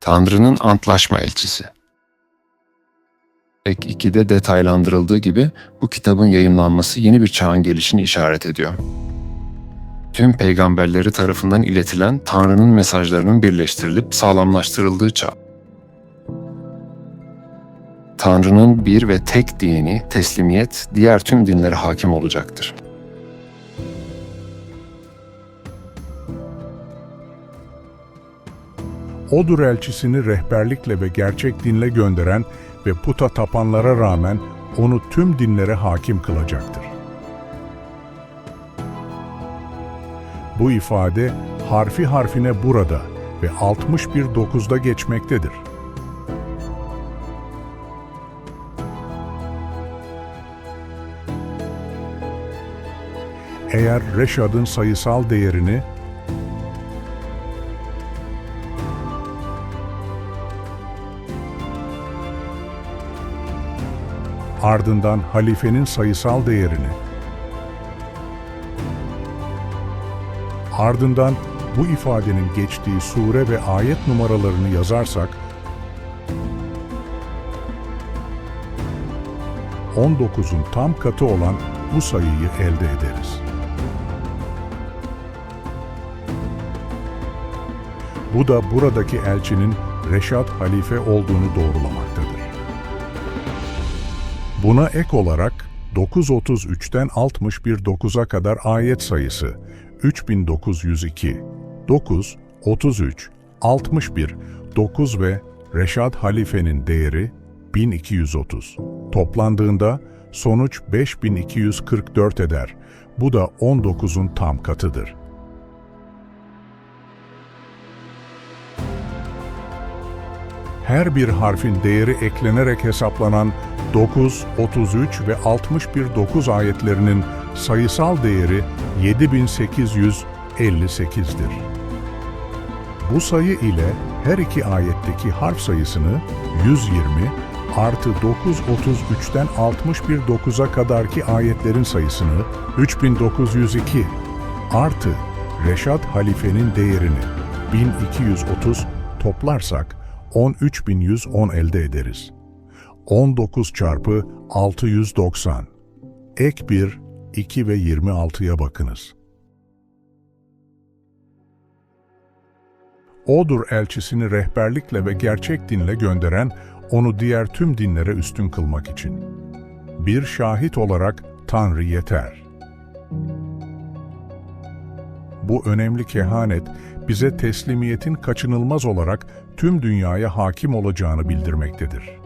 Tanrı'nın antlaşma elçisi. Ek 2'de detaylandırıldığı gibi bu kitabın yayımlanması yeni bir çağın gelişini işaret ediyor. Tüm peygamberleri tarafından iletilen Tanrı'nın mesajlarının birleştirilip sağlamlaştırıldığı çağ. Tanrı'nın bir ve tek dini, teslimiyet, diğer tüm dinlere hakim olacaktır. Odur elçisini rehberlikle ve gerçek dinle gönderen ve puta tapanlara rağmen onu tüm dinlere hakim kılacaktır. Bu ifade harfi harfine burada ve 61.9'da geçmektedir. Eğer Reşad'ın sayısal değerini ardından halifenin sayısal değerini, ardından bu ifadenin geçtiği sure ve ayet numaralarını yazarsak, 19'un tam katı olan bu sayıyı elde ederiz. Bu da buradaki elçinin Reşat Halife olduğunu doğrulamaktadır. Buna ek olarak 933'ten 61 9'a kadar ayet sayısı 3902, 9, 33, 61, 9 ve Reşad Halife'nin değeri 1230. Toplandığında sonuç 5244 eder. Bu da 19'un tam katıdır. her bir harfin değeri eklenerek hesaplanan 9, 33 ve 61 9 ayetlerinin sayısal değeri 7858'dir. Bu sayı ile her iki ayetteki harf sayısını 120 artı 933'ten 61 9'a kadarki ayetlerin sayısını 3902 artı Reşat Halife'nin değerini 1230 toplarsak 13.110 elde ederiz. 19 çarpı 690. Ek 1, 2 ve 26'ya bakınız. O'dur elçisini rehberlikle ve gerçek dinle gönderen, onu diğer tüm dinlere üstün kılmak için. Bir şahit olarak Tanrı yeter. Bu önemli kehanet, bize teslimiyetin kaçınılmaz olarak tüm dünyaya hakim olacağını bildirmektedir.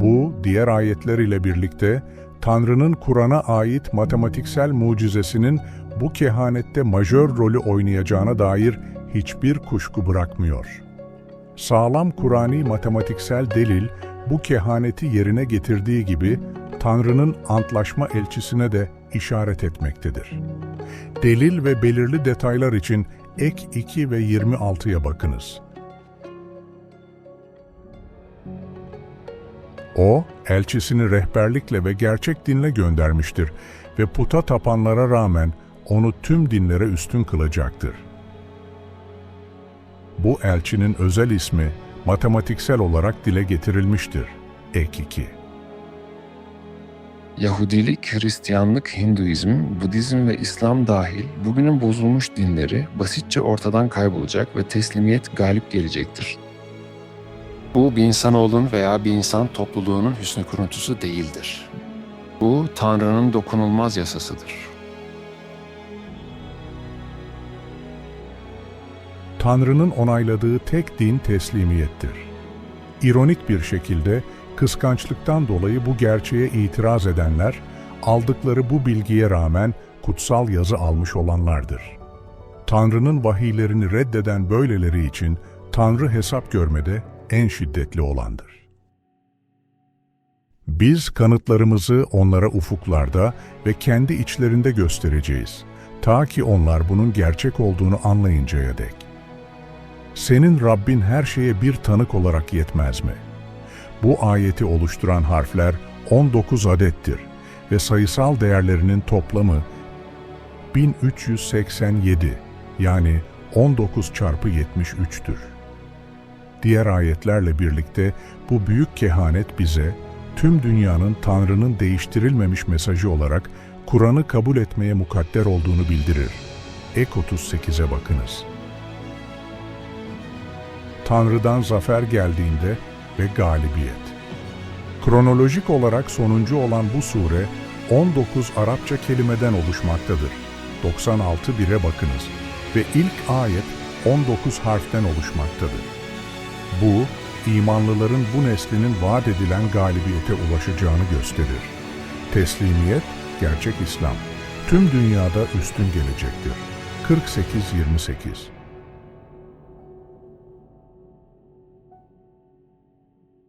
Bu, diğer ayetler ile birlikte Tanrı'nın Kur'an'a ait matematiksel mucizesinin bu kehanette majör rolü oynayacağına dair hiçbir kuşku bırakmıyor. Sağlam Kur'ani matematiksel delil bu kehaneti yerine getirdiği gibi Tanrı'nın antlaşma elçisine de işaret etmektedir. Delil ve belirli detaylar için ek 2 ve 26'ya bakınız. O, elçisini rehberlikle ve gerçek dinle göndermiştir ve puta tapanlara rağmen onu tüm dinlere üstün kılacaktır. Bu elçinin özel ismi matematiksel olarak dile getirilmiştir. Ek 2. Yahudilik, Hristiyanlık, Hinduizm, Budizm ve İslam dahil bugünün bozulmuş dinleri basitçe ortadan kaybolacak ve teslimiyet galip gelecektir. Bu bir insanoğlunun veya bir insan topluluğunun hüsnü kuruntusu değildir. Bu Tanrı'nın dokunulmaz yasasıdır. Tanrı'nın onayladığı tek din teslimiyettir. İronik bir şekilde kıskançlıktan dolayı bu gerçeğe itiraz edenler, aldıkları bu bilgiye rağmen kutsal yazı almış olanlardır. Tanrı'nın vahiylerini reddeden böyleleri için Tanrı hesap görmede en şiddetli olandır. Biz kanıtlarımızı onlara ufuklarda ve kendi içlerinde göstereceğiz. Ta ki onlar bunun gerçek olduğunu anlayıncaya dek. Senin Rabbin her şeye bir tanık olarak yetmez mi? Bu ayeti oluşturan harfler 19 adettir ve sayısal değerlerinin toplamı 1387 yani 19 çarpı 73'tür. Diğer ayetlerle birlikte bu büyük kehanet bize tüm dünyanın Tanrı'nın değiştirilmemiş mesajı olarak Kur'an'ı kabul etmeye mukadder olduğunu bildirir. Ek 38'e bakınız. Tanrı'dan zafer geldiğinde ve galibiyet. Kronolojik olarak sonuncu olan bu sure 19 Arapça kelimeden oluşmaktadır. 96 bire bakınız ve ilk ayet 19 harften oluşmaktadır. Bu, imanlıların bu neslinin vaat edilen galibiyete ulaşacağını gösterir. Teslimiyet, gerçek İslam. Tüm dünyada üstün gelecektir. 48-28